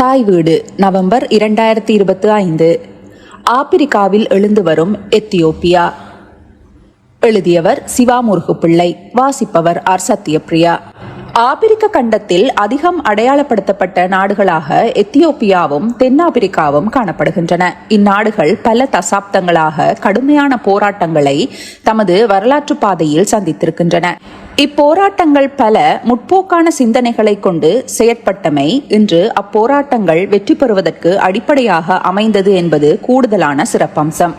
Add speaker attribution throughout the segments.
Speaker 1: தாய் வீடு நவம்பர் இரண்டாயிரத்தி இருபத்தி ஐந்து. ஆப்பிரிக்காவில் எழுந்து வரும் எத்தியோப்பியா. எழுதியவர் சிவா முருகுப்பிள்ளை வாசிப்பவர் ஆர் சத்யபிரியா ஆப்பிரிக்க கண்டத்தில் அதிகம் அடையாளப்படுத்தப்பட்ட நாடுகளாக எத்தியோப்பியாவும் தென்னாப்பிரிக்காவும் காணப்படுகின்றன. இந்நாடுகள் பல தசாப்தங்களாக கடுமையான போராட்டங்களை தமது வரலாற்று பாதையில் சந்தித்திருக்கின்றன. இப்போராட்டங்கள் பல முற்போக்கான சிந்தனைகளை கொண்டு செயற்பட்டமை இன்று அப்போராட்டங்கள் வெற்றி பெறுவதற்கு அடிப்படையாக அமைந்தது என்பது கூடுதலான சிறப்பம்சம்.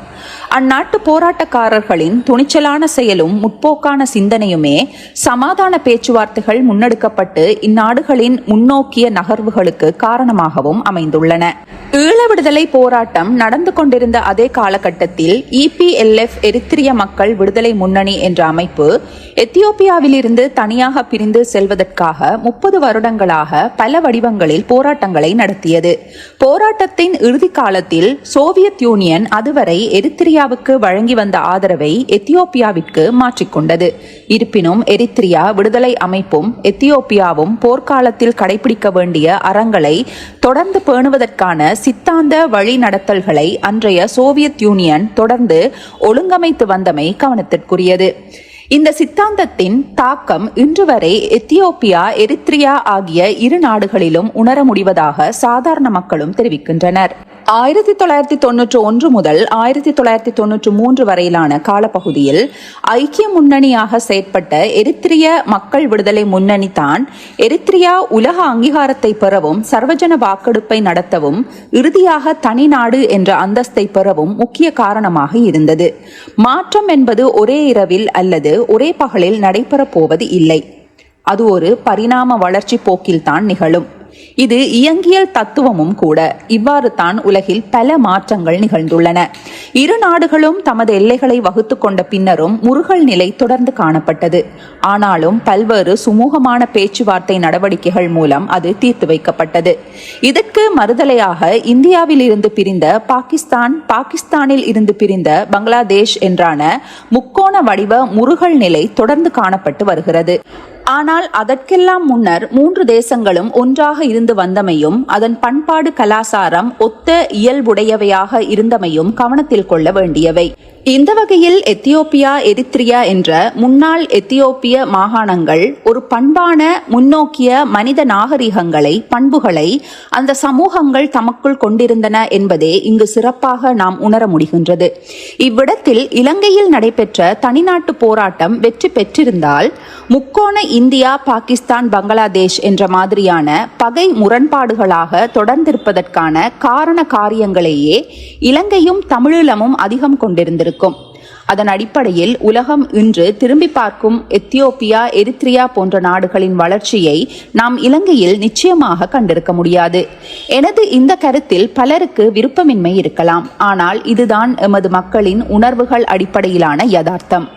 Speaker 1: அந்நாட்டு போராட்டக்காரர்களின் துணிச்சலான செயலும் முற்போக்கான சிந்தனையுமே சமாதான பேச்சுவார்த்தைகள் முன்னெடுக்கப்பட்டு இந்நாடுகளின் முன்னோக்கிய நகர்வுகளுக்கு காரணமாகவும் அமைந்துள்ளன. ஈழ விடுதலை போராட்டம் நடந்து கொண்டிருந்த அதே காலகட்டத்தில் இபிஎல்எஃப் எரித்திரிய மக்கள் விடுதலை முன்னணி என்ற அமைப்பு எத்தியோப்பியாவிலிருந்து தனியாக பிரிந்து செல்வதற்காக முப்பது வருடங்களாக பல வடிவங்களில் போராட்டங்களை நடத்தியது. போராட்டத்தின் இறுதி காலத்தில் சோவியத் யூனியன் அதுவரை எரித்திரியாவுக்கு வழங்கி வந்த ஆதரவை எத்தியோப்பியாவிற்கு மாற்றிக்கொண்டது. இருப்பினும் எரித்திரியா விடுதலை அமைப்பும் எத்தியோப்பியாவும் போர்க்காலத்தில் கடைபிடிக்க வேண்டிய அறங்களை தொடர்ந்து பேணுவதற்கான சித்தாந்த வழிநடத்தல்களை அன்றைய சோவியத் யூனியன் தொடர்ந்து ஒழுங்கமைத்து வந்தமை கவனத்திற்குரியது. இந்த சித்தாந்தத்தின் தாக்கம் இன்று வரை எத்தியோப்பியா எரித்ரியா ஆகிய இரு நாடுகளிலும் உணர முடிவதாக சாதாரண மக்களும் தெரிவிக்கின்றனர். ஆயிரத்தி தொள்ளாயிரத்தி தொன்னூற்றி ஒன்று முதல் ஆயிரத்தி தொள்ளாயிரத்தி தொன்னூற்றி மூன்று வரையிலான காலப்பகுதியில் ஐக்கிய முன்னணியாக செயற்பட்ட எரித்திரிய மக்கள் விடுதலை முன்னணி தான் எரித்ரியா உலக அங்கீகாரத்தை பெறவும் சர்வஜன வாக்கெடுப்பை நடத்தவும் இறுதியாக தனி நாடு என்ற அந்தஸ்தை பெறவும் முக்கிய காரணமாக இருந்தது. மாற்றம் என்பது ஒரே இரவில் அல்லது ஒரே பகலில் நடைபெறப் போவது இல்லை. அது ஒரு பரிணாம வளர்ச்சி போக்கில்தான் நிகழும். இது இயங்கியல் தத்துவமும் கூட. இவ்வாறு தான் உலகில் பல மாற்றங்கள் நிகழ்ந்துள்ளன. இரு நாடுகளும் தமது எல்லைகளை வகுத்து கொண்ட பின்னரும் முருகல் நிலை தொடர்ந்து காணப்பட்டது. ஆனாலும் பல்வேறு சுமூகமான பேச்சுவார்த்தை நடவடிக்கைகள் மூலம் அது தீர்த்து வைக்கப்பட்டது. இதற்கு மறுதலையாக இந்தியாவில் இருந்து பிரிந்த பாகிஸ்தான் பாகிஸ்தானில் இருந்து பிரிந்த பங்களாதேஷ் என்றான முக்கோண வடிவ முருகல் நிலை தொடர்ந்து காணப்பட்டு வருகிறது. ஆனால் அதற்கெல்லாம் முன்னர் மூன்று தேசங்களும் ஒன்றாக இருந்து வந்தமையும் அதன் பண்பாடு கலாசாரம் ஒத்த இயல்புடையவையாக இருந்தமையும் கவனத்தில் கொள்ள வேண்டியவை. இந்த வகையில் எத்தியோப்பியா எரித்ரியா என்ற முன்னாள் எத்தியோப்பிய மாகாணங்கள் ஒரு பண்பான முன்னோக்கிய மனித நாகரிகங்களை பண்புகளை அந்த சமூகங்கள் தமக்குள் கொண்டிருந்தன என்பதே இங்கு சிறப்பாக நாம் உணர முடிகின்றது. இவ்விடத்தில் இலங்கையில் நடைபெற்ற தனிநாட்டு போராட்டம் வெற்றி பெற்றிருந்தால் முக்கோண இந்தியா பாகிஸ்தான் பங்களாதேஷ் என்ற மாதிரியான பகை முரண்பாடுகளாக தொடர்ந்திருப்பதற்கான காரண காரியங்களையே இலங்கையும் தமிழீழமும் அதிகம் கொண்டிருந்திருக்கும் அதன் அடிப்படையில் உலகம் இன்று திரும்பி பார்க்கும் எத்தியோப்பியா எரித்ரியா போன்ற நாடுகளின் வளர்ச்சியை நாம் இலங்கையில் நிச்சயமாக கண்டிருக்க முடியாது. எனது இந்த கருத்தில் பலருக்கு விருப்பமின்மை இருக்கலாம். ஆனால் இதுதான் எமது மக்களின் உணர்வுகள் அடிப்படையிலான யதார்த்தம்.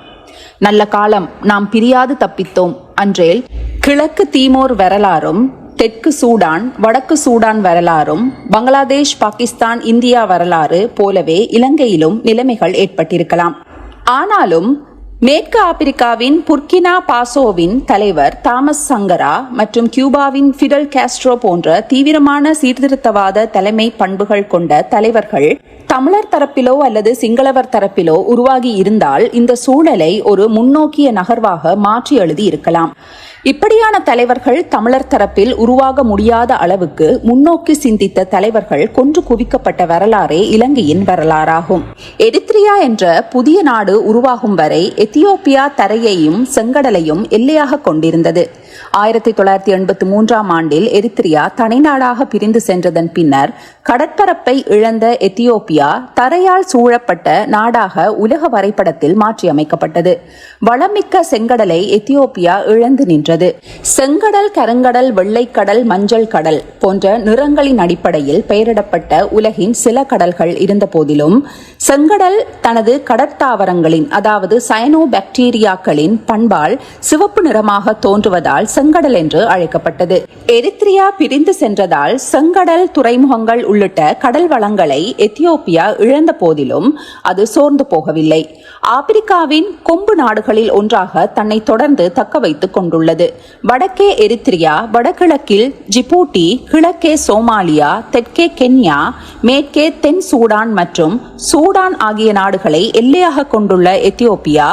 Speaker 1: நல்ல காலம் நாம் பிரியாது தப்பித்தோம். அன்றேல் கிழக்கு தீமோர் வரலாறும் தெற்கு சூடான் வடக்கு சூடான் வரலாறும் பங்களாதேஷ் பாகிஸ்தான் இந்தியா வரலாறு போலவே இலங்கையிலும் நிலைமைகள் ஏற்பட்டிருக்கலாம். ஆனாலும் மேற்கு ஆப்பிரிக்காவின் புர்கினா பாசோவின் தலைவர் தாமஸ் சங்கரா மற்றும் கியூபாவின் ஃபிடல் காஸ்ட்ரோ போன்ற தீவிரமான சீர்திருத்தவாத தலைமை பண்புகள் கொண்ட தலைவர்கள் தமிழர் தரப்பிலோ அல்லது சிங்களவர் தரப்பிலோ உருவாகி இருந்தால் இந்த சூழலை ஒரு முன்னோக்கிய நகர்வாக மாற்றி எழுதி இருக்கலாம். இப்படியான தலைவர்கள் தமிழர் தரப்பில் உருவாக முடியாத அளவுக்கு முன்னோக்கி சிந்தித்த தலைவர்கள் கொன்று குவிக்கப்பட்ட வரலாறே இலங்கையின் வரலாறாகும். எரித்ரியா என்ற புதிய நாடு உருவாகும் வரை எத்தியோப்பியா தரையையும் செங்கடலையும் எல்லையாக கொண்டிருந்தது. ஆயிரத்தி தொள்ளாயிரத்தி எண்பத்தி மூன்றாம் ஆண்டில் எரித்திரியா தனிநாடாக பிரிந்து சென்றதன் பின்னர் கடற்பரப்பை இழந்த எத்தியோப்பியா தரையால் சூழப்பட்ட நாடாக உலக வரைபடத்தில் மாற்றியமைக்கப்பட்டது. வளமிக்க செங்கடலை எத்தியோப்பியா இழந்து நின்றது. செங்கடல் கருங்கடல் வெள்ளைக்கடல் மஞ்சள் கடல் போன்ற நிறங்களின் அடிப்படையில் பெயரிடப்பட்ட உலகின் சில கடல்கள் இருந்த போதிலும் செங்கடல் தனது கடற்தாவரங்களின் அதாவது சயனோ பாக்டீரியாக்களின் பண்பால் சிவப்பு நிறமாக தோன்றுவதால் செங்கடல் என்று அழைக்கப்பட்டது. எரித்ரியா பிரிந்து சென்றதால் செங்கடல் துறைமுகங்கள் உள்ளிட்ட கடல் வளங்களை எத்தியோப்பியா இழந்த போதிலும் அது சோர்ந்து போகவில்லை. ஆப்பிரிக்காவின் கொம்பு நாடுகளில் ஒன்றாக தன்னை தொடர்ந்து தக்க வைத்துக் கொண்டுள்ளது. வடக்கே எரித்ரியா வடகிழக்கில் ஜிபூட்டி கிழக்கே சோமாலியா தெற்கே கென்யா மேற்கே தென் சூடான் மற்றும் சூடான் ஆகிய நாடுகளை எல்லையாக கொண்டுள்ள எத்தியோப்பியா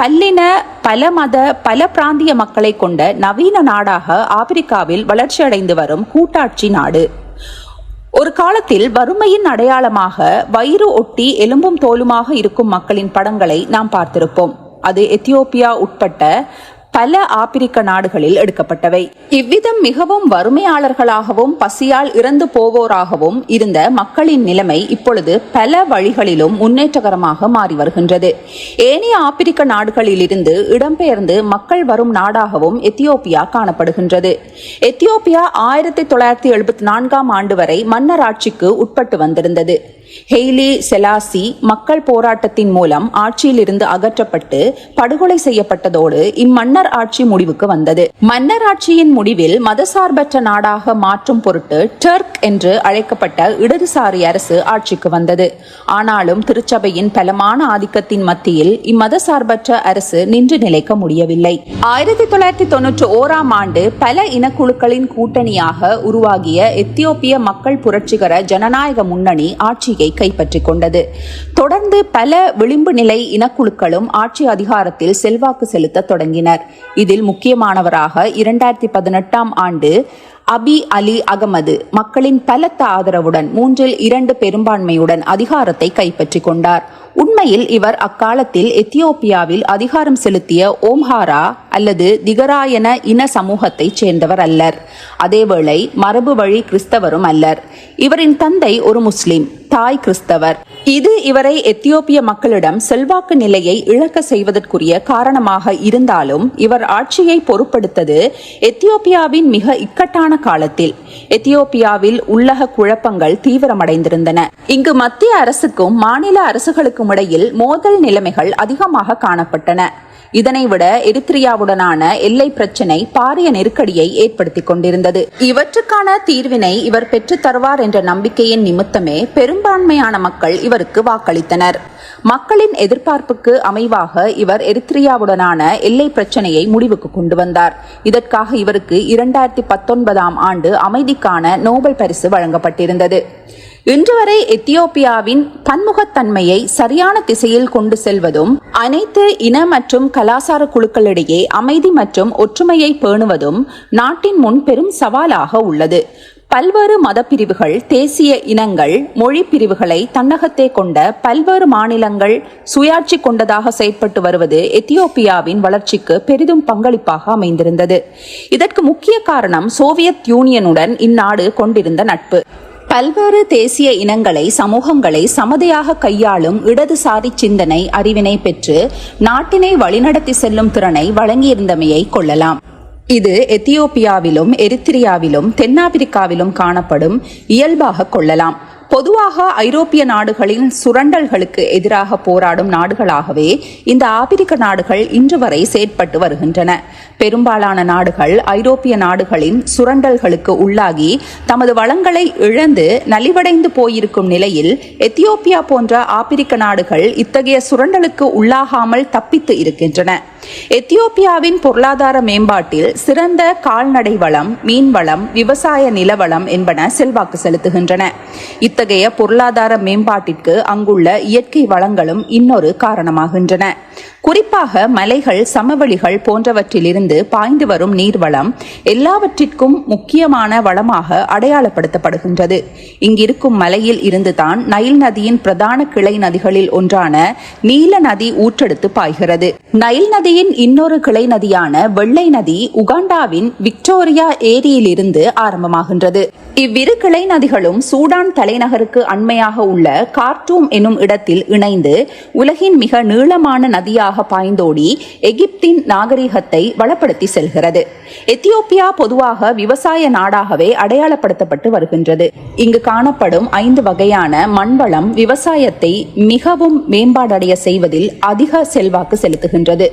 Speaker 1: பல்லின பல மத பல பிராந்திய மக்களை கொண்ட நவீன நாடாக ஆப்பிரிக்காவில் வளர்ச்சியடைந்து வரும் கூட்டாட்சி நாடு. ஒரு காலத்தில் வறுமையின் அடையாளமாக வயிறு ஒட்டி எலும்பும் தோலுமாக இருக்கும் மக்களின் படங்களை நாம் பார்த்திருப்போம். அது எத்தியோப்பியா உட்பட்ட பல ஆப்பிரிக்க நாடுகளில் எடுக்கப்பட்டவை. இவ்விதம் மிகவும் வறுமையாளர்களாகவும் பசியால் இறந்து போவோராகவும் இருந்த மக்களின் நிலைமை இப்பொழுது பல வழிகளிலும் முன்னேற்றகரமாக மாறி வருகின்றது. ஏனைய ஆப்பிரிக்க நாடுகளிலிருந்து இடம்பெயர்ந்து மக்கள் வரும் நாடாகவும் எத்தியோப்பியா காணப்படுகின்றது. எத்தியோப்பியா ஆயிரத்தி தொள்ளாயிரத்தி எழுபத்தி நான்காம் ஆண்டு வரை மன்னர் ஆட்சிக்கு உட்பட்டு வந்திருந்தது. ஹெய்லி செலாசி மக்கள் போராட்டத்தின் மூலம் ஆட்சியிலிருந்து அகற்றப்பட்டு படுகொலை செய்யப்பட்டதோடு இம்மன்னர் மன்னர் ஆட்சி முடிவுக்கு வந்தது. மன்னர் ஆட்சியின் முடிவில் மதசார்பற்ற நாடாக மாற்றும் பொருட்டு டர்க் என்று அழைக்கப்பட்ட இடதுசாரி அரசு ஆட்சிக்கு வந்தது. ஆனாலும் திருச்சபையின் பலமான ஆதிக்கத்தின் மத்தியில் இம்மதசார்பற்ற அரசு நின்று நிலைக்க முடியவில்லை. ஆயிரத்தி தொள்ளாயிரத்தி தொன்னூற்றி ஓராம் ஆண்டு பல இனக்குழுக்களின் கூட்டணியாக உருவாகிய எத்தியோப்பிய மக்கள் புரட்சிகர ஜனநாயக முன்னணி ஆட்சியை கைப்பற்றிக் கொண்டது. தொடர்ந்து பல விளிம்பு நிலை இனக்குழுக்களும் ஆட்சி அதிகாரத்தில் செல்வாக்கு செலுத்த தொடங்கினர். இதில் முக்கியமானவராக இரண்டாயிரத்தி பதினெட்டாம் ஆண்டு அபி அலி அகமது மக்களின் பலத்த ஆதரவுடன் மூன்றில் இரண்டு பெரும்பான்மையுடன் அதிகாரத்தை கைப்பற்றிக் கொண்டார். உண்மையில் இவர் அக்காலத்தில் எத்தியோப்பியாவில் அதிகாரம் செலுத்திய ஓம்ஹாரா அல்லது திகராயன இன சமூகத்தைச் சேர்ந்தவர் அல்லர். அதேவேளை மரபு வழி கிறிஸ்தவரும் அல்லர். இவரின் தந்தை ஒரு முஸ்லிம் தாய் கிறிஸ்தவர். இது இவரை எத்தியோப்பிய மக்களிடம் செல்வாக்கு நிலையை இழக்க செய்வதற்குரிய காரணமாக இருந்தாலும் இவர் ஆட்சியை பொருட்படுத்தது எத்தியோப்பியாவின் மிக இக்கட்டான காலத்தில். எத்தியோப்பியாவில் உள்ளக குழப்பங்கள் தீவிரமடைந்திருந்தன. இங்கு மத்திய அரசுக்கும் மாநில அரசுகளுக்கும் இடையில் மோதல் நிலைமைகள் அதிகமாக காணப்பட்டன. இதனை விட எரித்ரியாவுடனான எல்லை பிரச்சினை பாரிய நெருக்கடியை ஏற்படுத்தி கொண்டிருந்தது. இவற்றுக்கான தீர்வினை இவர் பெற்றுத் தருவார் என்ற நம்பிக்கையின் நிமித்தமே பெரும்பான்மையான மக்கள் இவருக்கு வாக்களித்தனர். மக்களின் எதிர்பார்ப்புக்கு அமைவாக இவர் எரித்ரியாவுடனான எல்லை பிரச்சனையை முடிவுக்கு கொண்டு வந்தார். இதற்காக இவருக்கு இரண்டாயிரத்தி பத்தொன்பதாம் ஆண்டு அமைதிக்கான நோபல் பரிசு வழங்கப்பட்டிருந்தது. இன்று வரை எத்தியோப்பியாவின் பன்முகத்தன்மையை சரியான திசையில் கொண்டு செல்வதும் அனைத்து இன மற்றும் கலாசார குழுக்களிடையே அமைதி மற்றும் ஒற்றுமையை பேணுவதும் நாட்டின் முன் பெரும் சவாலாக உள்ளது. பல்வேறு மதப்பிரிவுகள் தேசிய இனங்கள் மொழி பிரிவுகளை தன்னகத்தே கொண்ட பல்வேறு மாநிலங்கள் சுயாட்சி கொண்டதாக செயற்பட்டு வருவது எத்தியோப்பியாவின் வளர்ச்சிக்கு பெரிதும் பங்களிப்பாக அமைந்திருந்தது. இதற்கு முக்கிய காரணம் சோவியத் யூனியனுடன் இந்நாடு கொண்டிருந்த நட்பு. பல்வேறு தேசிய இனங்களை சமூகங்களை சமதையாக கையாளும் இடதுசாரி சிந்தனை அறிவினை பெற்று நாட்டினை வழிநடத்தி செல்லும் திறனை வழங்கியிருந்தமையை கொள்ளலாம். இது எத்தியோப்பியாவிலும் எரித்திரியாவிலும் தென்னாப்பிரிக்காவிலும் காணப்படும் இயல்பாக கொள்ளலாம். பொதுவாக ஐரோப்பிய நாடுகளின் சுரண்டல்களுக்கு எதிராக போராடும் நாடுகளாகவே இந்த ஆப்பிரிக்க நாடுகள் இன்று வரை செயற்பட்டு வருகின்றன. பெரும்பாலான நாடுகள் ஐரோப்பிய நாடுகளின் சுரண்டல்களுக்கு உள்ளாகி தமது வளங்களை இழந்து நலிவடைந்து போயிருக்கும் நிலையில் எத்தியோப்பியா போன்ற ஆப்பிரிக்க நாடுகள் இத்தகைய சுரண்டலுக்கு உள்ளாகாமல் தப்பித்து இருக்கின்றன. எத்தியோப்பியாவின் பொருளாதார மேம்பாட்டில் சிறந்த கால்நடை வளம் மீன்வளம் விவசாய நிலவளம் என்பன செல்வாக்கு செலுத்துகின்றன. இத்தகைய பொருளாதார மேம்பாட்டிற்கு அங்குள்ள இயற்கை வளங்களும் இன்னொரு காரணமாகின்றன. குறிப்பாக மலைகள் சமவெளிகள் போன்றவற்றிலிருந்து பாய்ந்து வரும் நீர்வளம் எல்லாவற்றிற்கும் முக்கியமான வளமாக அடையாளப்படுத்தப்படுகின்றது. இங்கிருக்கும் மலையில் இருந்துதான் நைல் நதியின் பிரதான கிளை நதிகளில் ஒன்றான நீல நதி ஊற்றெடுத்து பாய்கிறது. நைல் நதியின் இன்னொரு கிளை நதியான வெள்ளை நதி உகாண்டாவின் விக்டோரியா ஏரியிலிருந்து ஆரம்பமாகின்றது. இவ்விரு கிளை நதிகளும் சூடான் தலைநகருக்கு அண்மையாக உள்ள கார்டூம் எனும் இடத்தில் இணைந்து உலகின் மிக நீளமான நதியாக பாய்ந்தோடி எகிப்தின் நாகரிகத்தை வளப்படுத்தி செல்கிறது. எத்தியோப்பியா பொதுவாக விவசாய நாடாகவே அடையாளப்படுத்தப்பட்டு வருகின்றது. இங்கு காணப்படும் ஐந்து வகையான மண்வளம் விவசாயத்தை மிகவும் மேம்பாடடைய செய்வதில் அதிக செல்வாக்கு செலுத்துகின்றது.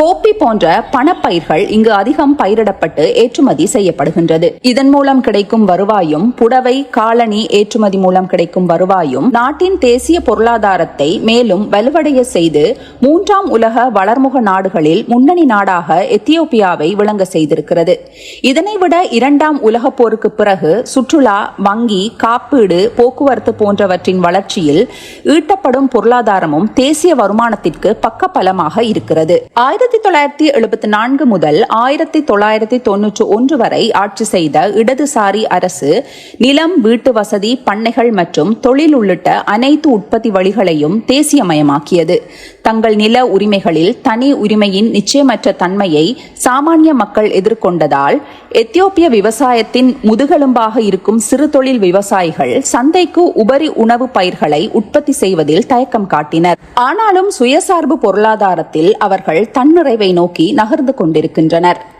Speaker 1: கோப்பி போன்ற பணப்பயிர்கள் இங்கு அதிகம் பயிரிடப்பட்டு ஏற்றுமதி செய்யப்படுகின்றது. இதன் மூலம் கிடைக்கும் வருவாயும் புடவை காலணி ஏற்றுமதி மூலம் கிடைக்கும் வருவாயும் நாட்டின் தேசிய பொருளாதாரத்தை மேலும் வலுவடைய செய்து மூன்றாம் உலக வளர்முக நாடுகளில் முன்னணி நாடாக எத்தியோப்பியாவை விளங்க செய்திருக்கிறது. இதனை விட இரண்டாம் உலகப் போருக்கு பிறகு சுற்றுலா வங்கி காப்பீடு போக்குவரத்து போன்றவற்றின் வளர்ச்சியில் ஈட்டப்படும் பொருளாதாரமும் தேசிய வருமானத்திற்கு பக்கபலமாக இருக்கிறது. ஆயிரத்தி தொள்ளாயிரத்தி எழுபத்தி நான்கு முதல் ஆயிரத்தி தொள்ளாயிரத்தி தொன்னூற்றி ஒன்று வரை ஆட்சி செய்த இடதுசாரி அரசு நிலம் வீட்டு வசதி பண்ணைகள் மற்றும் தொழில் உள்ளிட்ட அனைத்து உற்பத்தி வழிகளையும் தேசியமயமாக்கியது. தங்கள் நில உரிமைகளில் தனி உரிமையின் நிச்சயமற்ற தன்மையை சாமானிய மக்கள் எதிர்கொண்டதால் எத்தியோப்பிய விவசாயத்தின் முதுகெலும்பாக இருக்கும் சிறு தொழில் விவசாயிகள் சந்தைக்கு உபரி உணவு பயிர்களை உற்பத்தி செய்வதில் தயக்கம் காட்டினர். ஆனாலும் சுயசார்பு பொருளாதாரத்தில் அவர்கள் தன்னிறைவை நோக்கி நகர்ந்து கொண்டிருக்கின்றனர்.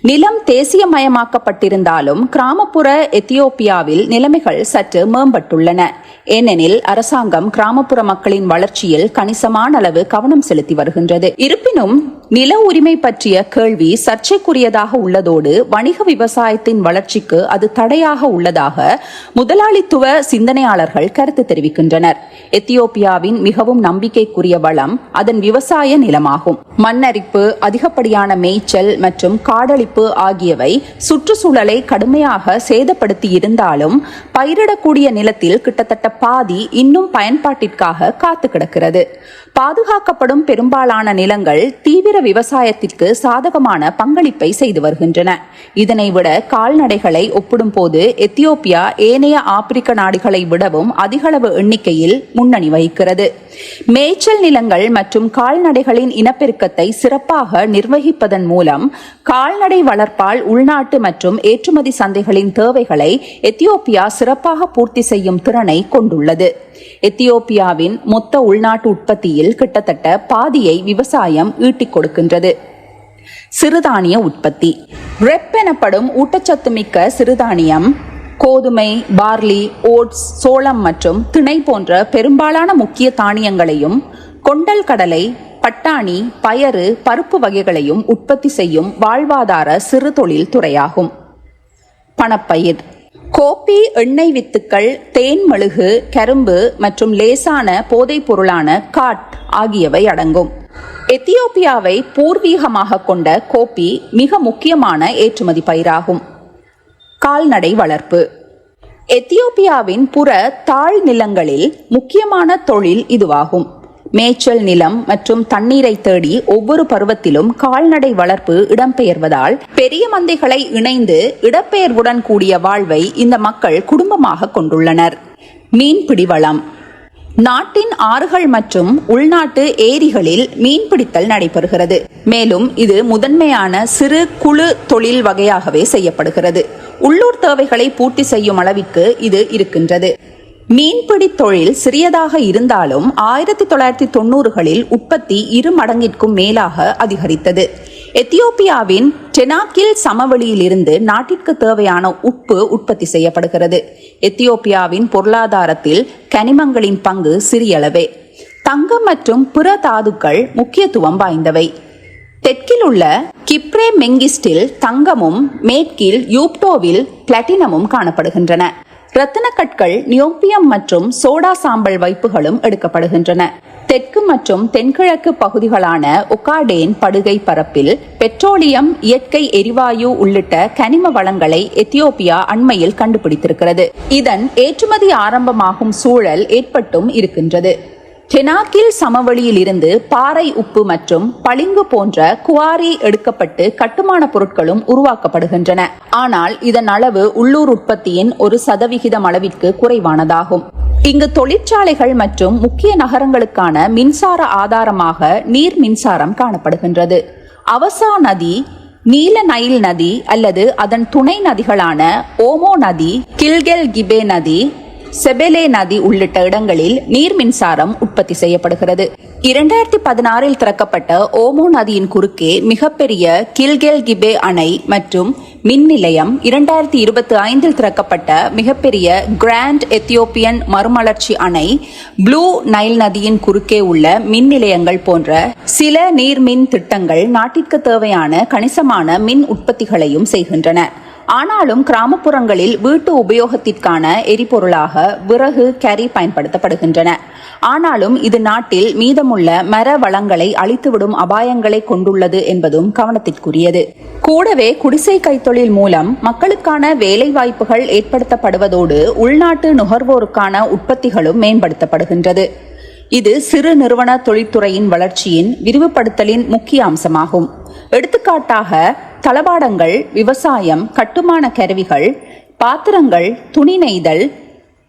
Speaker 1: நிலம் தேசியமயமாக்கப்பட்டிருந்தாலும் கிராமப்புற எத்தியோப்பியாவில் நிலைமைகள் சற்று மேம்பட்டுள்ளன. ஏனெனில் அரசாங்கம் கிராமப்புற மக்களின் வளர்ச்சியில் கணிசமான அளவு கவனம் செலுத்தி வருகின்றது. இருப்பினும் நில உரிமை பற்றிய கேள்வி சர்ச்சைக்குரியதாக உள்ளதோடு வணிக விவசாயத்தின் வளர்ச்சிக்கு அது தடையாக உள்ளதாக முதலாளித்துவ சிந்தனையாளர்கள் கருத்து தெரிவிக்கின்றனர். எத்தியோப்பியாவின் மிகவும் நம்பிக்கைக்குரிய வளம் அதன் விவசாய நிலமாகும். மண்ணரிப்பு அதிகப்படியான மேய்ச்சல் மற்றும் காடழிப்பு ஆகியவை சுற்றுச்சூழலை கடுமையாக சேதப்படுத்தி இருந்தாலும் பயிரிடக்கூடிய நிலத்தில் கிட்டத்தட்ட பாதி இன்னும் பயன்பாட்டிற்காக காத்து கிடக்கிறது. பாதுகாக்கப்படும் பெரும்பாலான நிலங்கள் தீவிர விவசாயத்திற்கு சாதகமான பங்களிப்பை செய்து வருகின்றன. இதனை விட கால்நடைகளை ஒப்பிடும்போது எத்தியோப்பியா ஏனைய ஆப்பிரிக்க நாடுகளை விடவும் அதிகளவு எண்ணிக்கையில் முன்னணி வகிக்கிறது. மேய்ச்சல் நிலங்கள் மற்றும் கால்நடைகளின் இனப்பெருக்கத்தை சிறப்பாக நிர்வகிப்பதன் மூலம் கால்நடை வளர்ப்பால் உள்நாட்டு மற்றும் ஏற்றுமதி சந்தைகளின் தேவைகளை எத்தியோப்பியா சிறப்பாக பூர்த்தி செய்யும் திறனை கொண்டுள்ளது. எத்தியோப்பியாவின் மொத்த உள்நாட்டு உற்பத்தியில் கிட்டத்தட்ட பாதியை விவசாயம் ஈட்டிக் கொடுக்கின்றது. சிறுதானிய உற்பத்தி. ரெப் எனப்படும் ஊட்டச்சத்து மிக்க சிறுதானியம் கோதுமை பார்லி ஓட்ஸ் சோளம் மற்றும் திணை போன்ற பெரும்பாலான முக்கிய தானியங்களையும் கொண்டல் கடலை பட்டாணி பயறு பருப்பு வகைகளையும் உற்பத்தி செய்யும் வாழ்வாதார சிறு தொழில் துறையாகும். பணப்பயிர். கோப்பி எண்ணெய் வித்துக்கள் தேன் மெழுகு கரும்பு மற்றும் லேசான போதைப் பொருளான காட் ஆகியவை அடங்கும். எத்தியோப்பியாவை பூர்வீகமாக கொண்ட கோப்பி மிக முக்கியமான ஏற்றுமதி பயிராகும். கால்நடை வளர்ப்பு. எத்தியோப்பியாவின் புற தாழ் நிலங்களில் முக்கியமான தொழில் இதுவாகும். மேய்ச்சல் நிலம் மற்றும் தண்ணீரை தேடி ஒவ்வொரு பருவத்திலும் கால்நடை வளர்ப்பு இடம்பெயர்வதால் பெரிய மந்தைகளை இணைந்து இடப்பெயர்வுடன் கூடிய வாழ்வை இந்த மக்கள் குடும்பமாக கொண்டுள்ளனர். மீன்பிடி வளம் நாட்டின் ஆறுகள் மற்றும் உள்நாட்டு ஏரிகளில் மீன்பிடித்தல் நடைபெறுகிறது. மேலும் இது முதன்மையான சிறு குழு தொழில் வகையாகவே செய்யப்படுகிறது. உள்ளூர் தேவைகளை பூர்த்தி செய்யும் அளவிற்கு இது இருக்கின்றது. மீன்பிடி தொழில் சிறியதாக இருந்தாலும் ஆயிரத்தி தொள்ளாயிரத்தி தொண்ணூறுகளில் உற்பத்தி இரு மடங்கிற்கும் மேலாக அதிகரித்தது. எத்தியோப்பியாவின் டெனாக்கில் சமவெளியிலிருந்து நாட்டிற்கு தேவையான உப்பு உற்பத்தி செய்யப்படுகிறது. எத்தியோப்பியாவின் பொருளாதாரத்தில் கனிமங்களின் பங்கு சிறியளவே. தங்கம் மற்றும் பிற தாதுக்கள் முக்கியத்துவம் வாய்ந்தவை. தெற்கில் உள்ள கிப்ரே மெங்கிஸ்டில் தங்கமும் மேற்கில் யூப்டோவில் பிளாட்டினமும் காணப்படுகின்றன. ரத்தின கற்கள் நியோப்பியம் மற்றும் சோடா சாம்பல் வைப்புகளும் எடுக்கப்படுகின்றன. தெற்கு மற்றும் தென்கிழக்கு பகுதிகளான ஒகாடேன் படுகை பரப்பில் பெட்ரோலியம் இயற்கை எரிவாயு உள்ளிட்ட கனிம வளங்களை எத்தியோப்பியா அண்மையில் கண்டுபிடித்திருக்கிறது. இதன் ஏற்றுமதி ஆரம்பமாகும் சூழல் ஏற்பட்டும் இருக்கின்றது. டெனாக்கில் சமவெளியில் இருந்து பாறை உப்பு மற்றும் பளிங்கு போன்ற குவாரி எடுக்கப்பட்டு கட்டுமான பொருட்களும் உருவாக்கப்படுகின்றன. ஆனால் இதன் அளவு உள்ளூர் உற்பத்தியின் ஒரு சதவிகிதம் அளவிற்கு குறைவானதாகும். இங்கு தொழிற்சாலைகள் மற்றும் முக்கிய நகரங்களுக்கான மின்சார ஆதாரமாக நீர் மின்சாரம் காணப்படுகின்றது. அவசா நதி நீல நைல் நதி அல்லது அதன் துணை நதிகளான ஓமோ நதி கில்கெல் கிபே நதி செபெலே நதி உள்ளிட்ட இடங்களில் நீர் மின்சாரம் உற்பத்தி செய்யப்படுகிறது. இரண்டாயிரத்தி பதினாறில் திறக்கப்பட்ட ஓமோ நதியின் குறுக்கே மிகப்பெரிய கில்கெல் கிபே அணை மற்றும் மின் நிலையம் இரண்டாயிரத்தி இருபத்தி ஐந்தில் திறக்கப்பட்ட மிகப்பெரிய கிராண்ட் எத்தியோப்பியன் மறுமலர்ச்சி அணை ப்ளூ நைல் நதியின் குறுக்கே உள்ள மின் நிலையங்கள் போன்ற சில நீர்மின் திட்டங்கள் நாட்டிற்கு தேவையான கணிசமான மின் உற்பத்திகளையும் செய்கின்றன. ஆனாலும் கிராமப்புறங்களில் வீட்டு உபயோகத்திற்கான எரிபொருளாக விறகு கரி பயன்படுத்தப்படுகின்றன. ஆனாலும் இது நாட்டில் மீதமுள்ள மர வளங்களை அழித்துவிடும் அபாயங்களை கொண்டுள்ளது என்பதும் கவனத்திற்குரியது. கூடவே குடிசை கைத்தொழில் மூலம் மக்களுக்கான வேலை வாய்ப்புகள் ஏற்படுத்தப்படுவதோடு உள்நாட்டு நுகர்வோருக்கான உற்பத்திகளும் மேம்படுத்தப்படுகின்றது. இது சிறு நிறுவன தொழில்துறையின் வளர்ச்சியின் விரிவுபடுத்தலின் முக்கிய அம்சமாகும். எடுத்துக்காட்டாக தளபாடங்கள் விவசாயம் கட்டுமான கருவிகள் பாத்திரங்கள் துணி நெய்தல்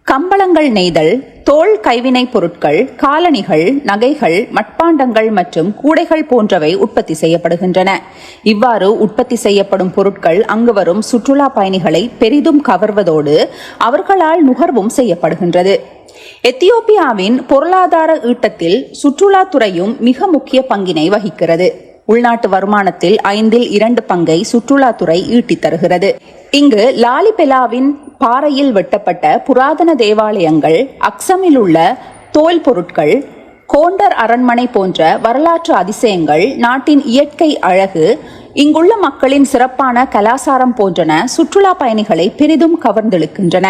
Speaker 1: கம்பளங்கள் நெய்தல் தோல் கைவினை பொருட்கள் காலணிகள் நகைகள் மட்பாண்டங்கள் மற்றும் கூடைகள் போன்றவை உற்பத்தி செய்யப்படுகின்றன. இவ்வாறு உற்பத்தி செய்யப்படும் பொருட்கள் அங்கு வரும் சுற்றுலா பயணிகளை பெரிதும் கவர்வதோடு அவர்களால் நுகர்வும் செய்யப்படுகின்றது. எத்தியோப்பியாவின் பொருளாதார ஈட்டத்தில் சுற்றுலாத்துறையும் மிக முக்கிய பங்கினை வகிக்கிறது. உள்நாட்டு வருமானத்தில் ஐந்தில் இரண்டு பங்கை சுற்றுலாத்துறை ஈட்டித் தருகிறது. இங்கு லாலிபெலாவின் பாறையில் வெட்டப்பட்ட புராதன தேவாலயங்கள் அக்சமில் உள்ள தோல் பொருட்கள் கோண்டர் அரண்மனை போன்ற வரலாற்று அதிசயங்கள் நாட்டின் இயற்கை அழகு இங்குள்ள மக்களின் சிறப்பான கலாசாரம் போன்றன சுற்றுலா பயணிகளை பெரிதும் கவர்ந்தெழுக்கின்றன.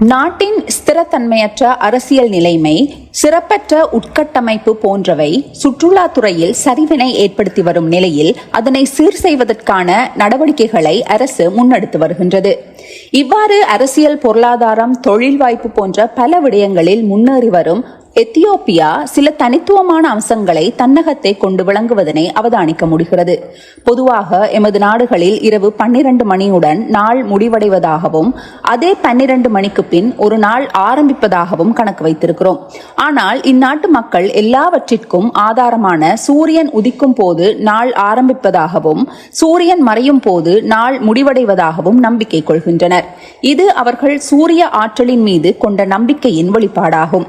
Speaker 1: நாட்டின் ஸ்திரத்தன்மையற்ற அரசியல் நிலைமை சிறப்பற்ற உட்கட்டமைப்பு போன்றவை சுற்றுலாத்துறையில் சரிவினை ஏற்படுத்தி வரும் நிலையில் அதனை சீர் செய்வதற்கான நடவடிக்கைகளை அரசு முன்னெடுத்து வருகின்றது. இவ்வாறு அரசியல் பொருளாதாரம் தொழில் வாய்ப்பு போன்ற பல விடயங்களில் முன்னேறி வரும் எத்தியோப்பியா சில தனித்துவமான அம்சங்களை தன்னகத்தை கொண்டு விளங்குவதனை அவதானிக்க முடிகிறது. பொதுவாக எமது நாடுகளில் இரவு பன்னிரண்டு மணியுடன் நாள் முடிவடைவதாகவும் அதே பன்னிரண்டு மணிக்கு பின் ஒரு நாள் ஆரம்பிப்பதாகவும் கணக்கு வைத்திருக்கிறோம். ஆனால் இந்நாட்டு மக்கள் எல்லாவற்றிற்கும் ஆதாரமான சூரியன் உதிக்கும் போது நாள் ஆரம்பிப்பதாகவும் சூரியன் மறையும் போது நாள் முடிவடைவதாகவும் நம்பிக்கை கொள்கின்றனர். இது அவர்கள் சூரிய ஆற்றலின் மீது கொண்ட நம்பிக்கையின் வெளிப்பாடாகும்.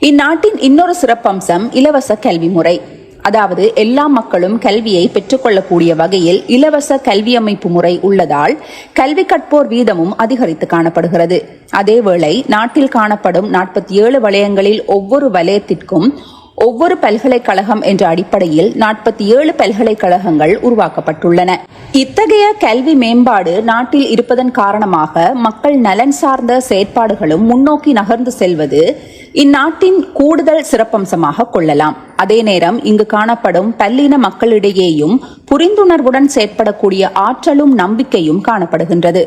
Speaker 1: இந்நாட்டின் இன்னொரு சிறப்பம்சம் இலவச கல்வி முறை. அதாவது எல்லா மக்களும் கல்வியை பெற்றுக்கொள்ளக்கூடிய வகையில் இலவச கல்வி அமைப்பு முறை உள்ளதால் கல்வி கற்போர் வீதமும் அதிகரித்து காணப்படுகிறது. அதேவேளை நாட்டில் காணப்படும் நாற்பத்தி ஏழு வலயங்களில் ஒவ்வொரு வலயத்திற்கும் ஒவ்வொரு பல்கலைக்கழகம் என்ற அடிப்படையில் நாற்பத்தி ஏழு பல்கலைக்கழகங்கள் உருவாக்கப்பட்டுள்ளன. இத்தகைய கல்வி மேம்பாடு நாட்டில் இருப்பதன் காரணமாக மக்கள் நலன் சார்ந்த செயற்பாடுகளும் முன்னோக்கி நகர்ந்து செல்வது இந்நாட்டின் கூடுதல் சிறப்பம்சமாக கொள்ளலாம். அதே நேரம் இங்கு காணப்படும் பல்லின மக்களிடையேயும் புரிந்துணர்வுடன் செயற்படக்கூடிய ஆற்றலும் நம்பிக்கையும் காணப்படுகின்றது.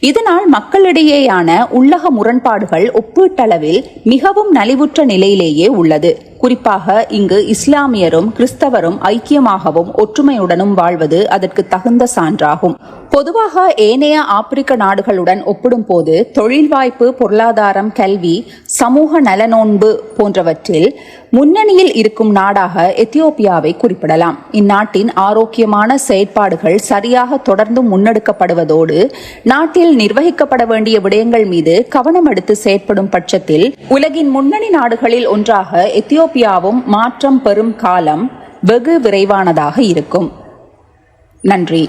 Speaker 1: இதனால் மக்களிடையேயான உள்ளக முரண்பாடுகள் ஒப்பீட்டளவில் மிகவும் நலிவுற்ற நிலையிலேயே உள்ளது. குறிப்பாக இங்கு இஸ்லாமியரும் கிறிஸ்தவரும் ஐக்கியமாகவும் ஒற்றுமையுடனும் வாழ்வது அதற்கு தகுந்த சான்றாகும். பொதுவாக ஏனைய ஆப்பிரிக்க நாடுகளுடன் ஒப்பிடும்போது தொழில் வாய்ப்பு பொருளாதாரம் கல்வி சமூக நலனோன்பு போன்றவற்றில் முன்னணியில் இருக்கும் நாடாக எத்தியோப்பியாவை குறிப்பிடலாம். இந்நாட்டின் ஆரோக்கியமான செயற்பாடுகள் சரியாக தொடர்ந்து முன்னெடுக்கப்படுவதோடு நாட்டில் நிர்வகிக்கப்பட வேண்டிய விடயங்கள் மீது கவனம் எடுத்து செயற்படும் பட்சத்தில் உலகின் முன்னணி நாடுகளில் ஒன்றாக எத்தியோப்பியாவும் மாற்றம் பெறும் காலம் வெகு விரைவானதாக இருக்கும். நன்றி.